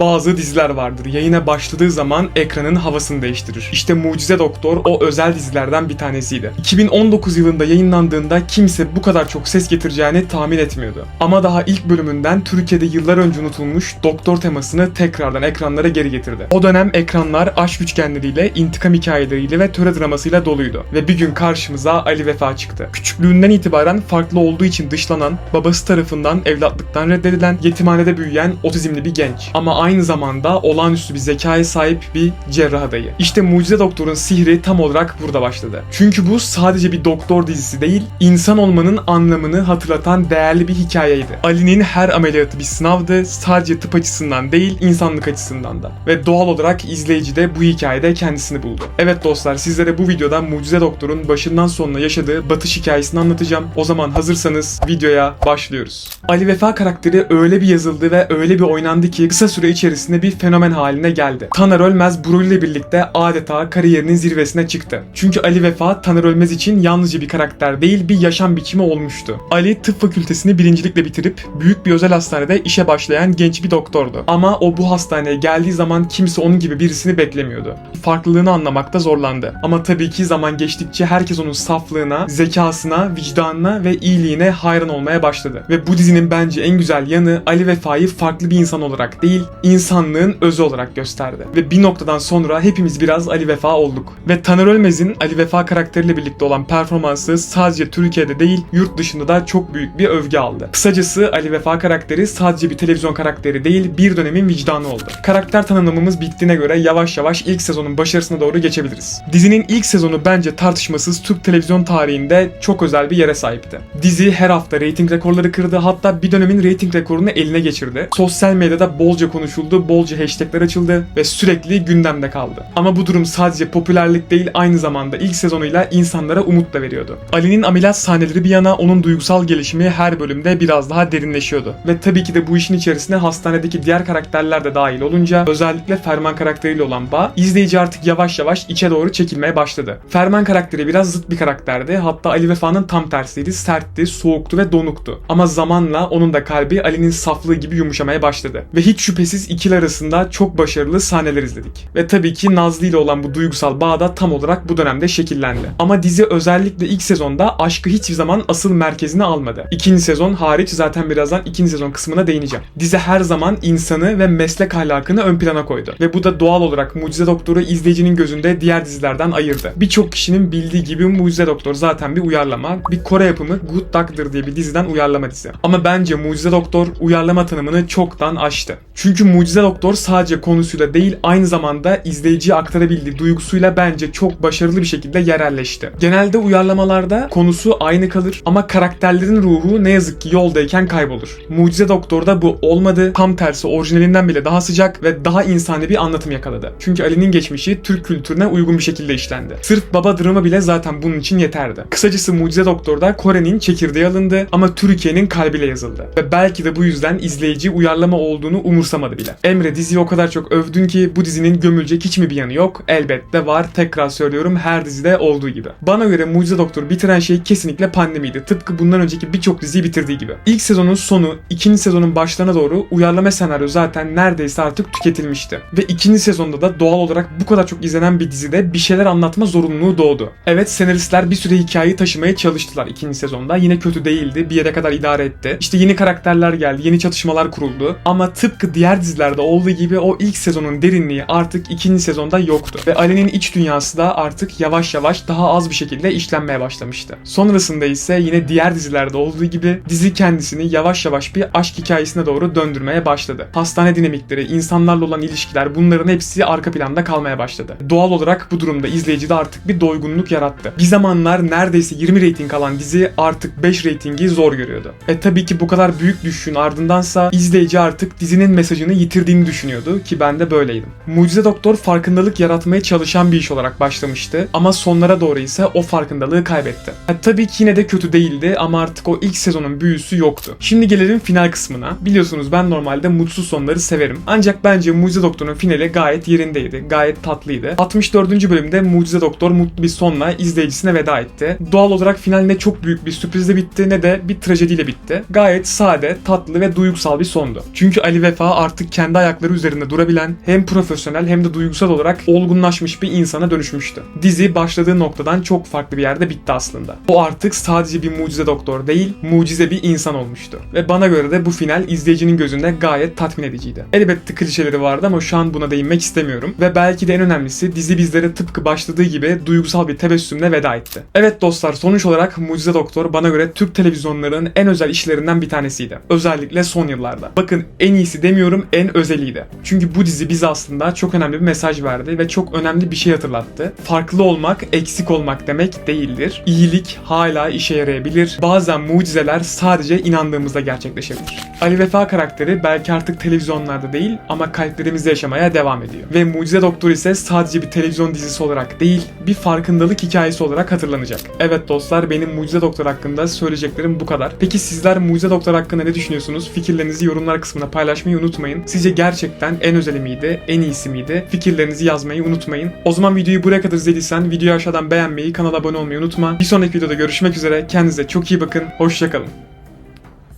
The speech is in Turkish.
Bazı diziler vardır. Yayına başladığı zaman ekranın havasını değiştirir. İşte Mucize Doktor o özel dizilerden bir tanesiydi. 2019 yılında yayınlandığında kimse bu kadar çok ses getireceğini tahmin etmiyordu. Ama daha ilk bölümünden Türkiye'de yıllar önce unutulmuş doktor temasını tekrardan ekranlara geri getirdi. O dönem ekranlar aşk üçgenleriyle, intikam hikayeleriyle ve töre dramasıyla doluydu. Ve bir gün karşımıza Ali Vefa çıktı. Küçüklüğünden itibaren farklı olduğu için dışlanan, babası tarafından evlatlıktan reddedilen, yetimhanede büyüyen otizmli bir genç. Ama aynı zamanda olağanüstü bir zekaya sahip bir cerrah adayı. İşte Mucize Doktor'un sihri tam olarak burada başladı. Çünkü bu sadece bir doktor dizisi değil, insan olmanın anlamını hatırlatan değerli bir hikayeydi. Ali'nin her ameliyatı bir sınavdı, sadece tıp açısından değil, insanlık açısından da. Ve doğal olarak izleyici de bu hikayede kendisini buldu. Evet dostlar, sizlere bu videoda Mucize Doktor'un başından sonuna yaşadığı batış hikayesini anlatacağım. O zaman hazırsanız videoya başlıyoruz. Ali Vefa karakteri öyle bir yazıldı ve öyle bir oynandı ki kısa süre içerisinde bir fenomen haline geldi. Taner Ölmez Buru ile birlikte adeta kariyerinin zirvesine çıktı. Çünkü Ali Vefa Taner Ölmez için yalnızca bir karakter değil bir yaşam biçimi olmuştu. Ali tıp fakültesini birincilikle bitirip büyük bir özel hastanede işe başlayan genç bir doktordu. Ama o bu hastaneye geldiği zaman kimse onun gibi birisini beklemiyordu. Farklılığını anlamakta zorlandı. Ama tabii ki zaman geçtikçe herkes onun saflığına, zekasına, vicdanına ve iyiliğine hayran olmaya başladı. Ve bu dizinin bence en güzel yanı Ali Vefa'yı farklı bir insan olarak değil, insanlığın özü olarak gösterdi. Ve bir noktadan sonra hepimiz biraz Ali Vefa olduk. Ve Taner Ölmez'in Ali Vefa karakteriyle birlikte olan performansı sadece Türkiye'de değil, yurt dışında da çok büyük bir övgü aldı. Kısacası Ali Vefa karakteri sadece bir televizyon karakteri değil, bir dönemin vicdanı oldu. Karakter tanımlamamız bittiğine göre yavaş yavaş ilk sezonun başarısına doğru geçebiliriz. Dizinin ilk sezonu bence tartışmasız Türk televizyon tarihinde çok özel bir yere sahipti. Dizi her hafta reyting rekorları kırdı hatta bir dönemin reyting rekorunu eline geçirdi. Sosyal medyada bolca konuşuldu, bolca hashtagler açıldı ve sürekli gündemde kaldı. Ama bu durum sadece popülerlik değil aynı zamanda ilk sezonuyla insanlara umut da veriyordu. Ali'nin ameliyat sahneleri bir yana onun duygusal gelişimi her bölümde biraz daha derinleşiyordu. Ve tabii ki de bu işin içerisine hastanedeki diğer karakterler de dahil olunca özellikle Ferman karakteriyle olan bağ izleyici artık yavaş yavaş içe doğru çekilmeye başladı. Ferman karakteri biraz zıt bir karakterdi. Hatta Ali Vefa'nın tam tersiydi. Sertti, soğuktu ve donuktu. Ama zamanla onun da kalbi Ali'nin saflığı gibi yumuşamaya başladı. Ve hiç şüphesiz ikili arasında çok başarılı sahneler izledik. Ve tabii ki Nazlı ile olan bu duygusal bağ da tam olarak bu dönemde şekillendi. Ama dizi özellikle ilk sezonda aşkı hiçbir zaman asıl merkezine almadı. İkinci sezon hariç zaten birazdan ikinci sezon kısmına değineceğim. Dizi her zaman insanı ve meslek ahlakını ön plana koydu. Ve bu da doğal olarak Mucize Doktor'u izleyicinin gözünde diğer dizilerden ayırdı. Birçok kişinin bildiği gibi Mucize Doktor zaten bir uyarlama. Bir Kore yapımı Good Doctor diye bir diziden uyarlama dizi. Ama bence Mucize Doktor uyarlama tanımını çoktan aştı. Çünkü Mucize Doktor sadece konusuyla değil aynı zamanda izleyiciye aktarabildiği duygusuyla bence çok başarılı bir şekilde yerelleşti. Genelde uyarlamalarda konusu aynı kalır ama karakterlerin ruhu ne yazık ki yoldayken kaybolur. Mucize Doktor'da bu olmadı. Tam tersi orijinalinden bile daha sıcak ve daha insani bir anlatım yakaladı. Çünkü Ali'nin geçmişi Türk kültürüne uygun bir şekilde işlendi. Sırf baba dramı bile zaten bunun için yeterdi. Kısacası Mucize Doktor'da Kore'nin çekirdeği alındı ama Türkiye'nin kalbiyle yazıldı. Ve belki de bu yüzden izleyici uyarlama olduğunu umursamadı bile. Emre diziyi o kadar çok övdün ki bu dizinin gömülecek hiç mi bir yanı yok? Elbette var. Tekrar söylüyorum her dizide olduğu gibi. Bana göre Mucize Doktor bitiren şey kesinlikle pandemiydi. Tıpkı bundan önceki birçok diziyi bitirdiği gibi. İlk sezonun sonu, ikinci sezonun başlarına doğru uyarlama senaryo zaten neredeyse artık tüketilmişti. Ve ikinci sezonda da doğal olarak bu kadar çok izlenen bir dizide bir şeyler anlatma zorunluluğu doğdu. Evet senaristler bir süre hikayeyi taşımaya çalıştılar ikinci sezonda. Yine kötü değildi. Bir yere kadar idare etti. İşte yeni karakterler geldi. Yeni çatışmalar kuruldu. Ama tıpkı diğer dizilerde olduğu gibi o ilk sezonun derinliği artık ikinci sezonda yoktu. Ve Ali'nin iç dünyası da artık yavaş yavaş daha az bir şekilde işlenmeye başlamıştı. Sonrasında ise yine diğer dizilerde olduğu gibi dizi kendisini yavaş yavaş bir aşk hikayesine doğru döndürmeye başladı. Hastane dinamikleri, insanlarla olan ilişkiler bunların hepsi arka planda kalmaya başladı. Doğal olarak bu durumda izleyicide artık bir doygunluk yarattı. Bir zamanlar neredeyse 20 reyting alan dizi artık 5 reytingi zor görüyordu. E tabii ki bu kadar büyük düşüşün ardındansa izleyici artık dizinin mesajını yitirdiğini düşünüyordu ki ben de böyleydim. Mucize Doktor farkındalık yaratmaya çalışan bir iş olarak başlamıştı ama sonlara doğru ise o farkındalığı kaybetti. E tabii ki yine de kötü değildi ama artık o ilk sezonun büyüsü yoktu. Şimdi gelelim final kısmına. Biliyorsunuz ben normalde mutsuz sonları severim. Ancak bence Mucize Doktor'un finali gayet yerindeydi. Gayet tatlıydı. 64. bölümde Mucize Doktor mutlu bir sonla izleyicisine veda etti. Doğal olarak final ne çok büyük bir sürprizle bitti ne de bir trajediyle bitti. Gayet sade, tatlı ve duygusal bir sondu. Çünkü Ali Vefa artık artık kendi ayakları üzerinde durabilen, hem profesyonel hem de duygusal olarak olgunlaşmış bir insana dönüşmüştü. Dizi başladığı noktadan çok farklı bir yerde bitti aslında. O artık sadece bir mucize doktor değil, mucize bir insan olmuştu. Ve bana göre de bu final izleyicinin gözünde gayet tatmin ediciydi. Elbette klişeleri vardı ama şu an buna değinmek istemiyorum. Ve belki de en önemlisi dizi bizlere tıpkı başladığı gibi duygusal bir tebessümle veda etti. Evet dostlar sonuç olarak Mucize Doktor bana göre Türk televizyonlarının en özel işlerinden bir tanesiydi. Özellikle son yıllarda. Bakın en iyisi demiyorum en özeliydi. Çünkü bu dizi bize aslında çok önemli bir mesaj verdi ve çok önemli bir şey hatırlattı. Farklı olmak, eksik olmak demek değildir. İyilik hala işe yarayabilir. Bazen mucizeler sadece inandığımızda gerçekleşebilir. Ali Vefa karakteri belki artık televizyonlarda değil ama kalplerimizde yaşamaya devam ediyor. Ve Mucize Doktor ise sadece bir televizyon dizisi olarak değil, bir farkındalık hikayesi olarak hatırlanacak. Evet dostlar benim Mucize Doktor hakkında söyleyeceklerim bu kadar. Peki sizler Mucize Doktor hakkında ne düşünüyorsunuz? Fikirlerinizi yorumlar kısmına paylaşmayı unutmayın. Sizce gerçekten en özeli miydi, en iyisi miydi? Fikirlerinizi yazmayı unutmayın. O zaman videoyu buraya kadar izlediysen videoyu aşağıdan beğenmeyi, kanala abone olmayı unutma. Bir sonraki videoda görüşmek üzere. Kendinize çok iyi bakın. Hoşçakalın.